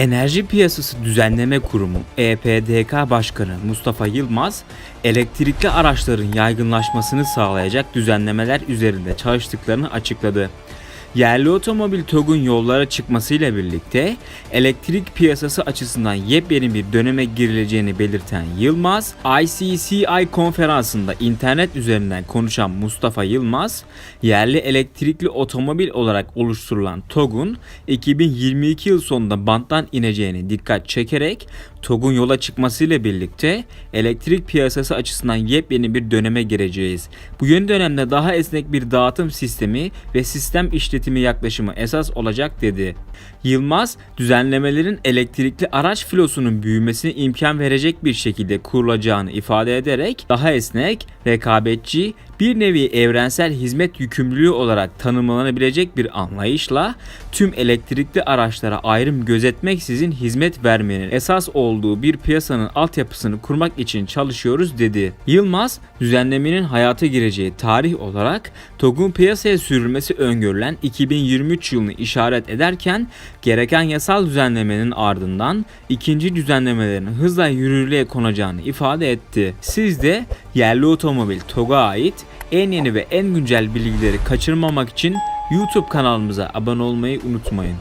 Enerji Piyasası Düzenleme Kurumu EPDK Başkanı Mustafa Yılmaz, elektrikli araçların yaygınlaşmasını sağlayacak düzenlemeler üzerinde çalıştıklarını açıkladı. Yerli otomobil TOG'un yollara çıkmasıyla birlikte elektrik piyasası açısından yepyeni bir döneme girileceğini belirten Yılmaz, ICCI konferansında internet üzerinden konuşan Mustafa Yılmaz, yerli elektrikli otomobil olarak oluşturulan TOG'un 2022 yıl sonunda banttan ineceğini dikkat çekerek TOG'un yola çıkmasıyla birlikte elektrik piyasası açısından yepyeni bir döneme gireceğiz. Bu yeni dönemde daha esnek bir dağıtım sistemi ve sistem işletimi yaklaşımı esas olacak dedi. Yılmaz, düzenlemelerin elektrikli araç filosunun büyümesine imkan verecek bir şekilde kurulacağını ifade ederek daha esnek, rekabetçi, bir nevi evrensel hizmet yükümlülüğü olarak tanımlanabilecek bir anlayışla tüm elektrikli araçlara ayrım gözetmeksizin hizmet vermenin esas olduğu bir piyasanın altyapısını kurmak için çalışıyoruz dedi. Yılmaz, düzenlemenin hayata gireceği tarih olarak TOG'un piyasaya sürülmesi öngörülen 2023 yılını işaret ederken gereken yasal düzenlemenin ardından ikinci düzenlemelerin hızla yürürlüğe konacağını ifade etti. Siz de yerli otomobil TOG'a ait en yeni ve en güncel bilgileri kaçırmamak için YouTube kanalımıza abone olmayı unutmayın.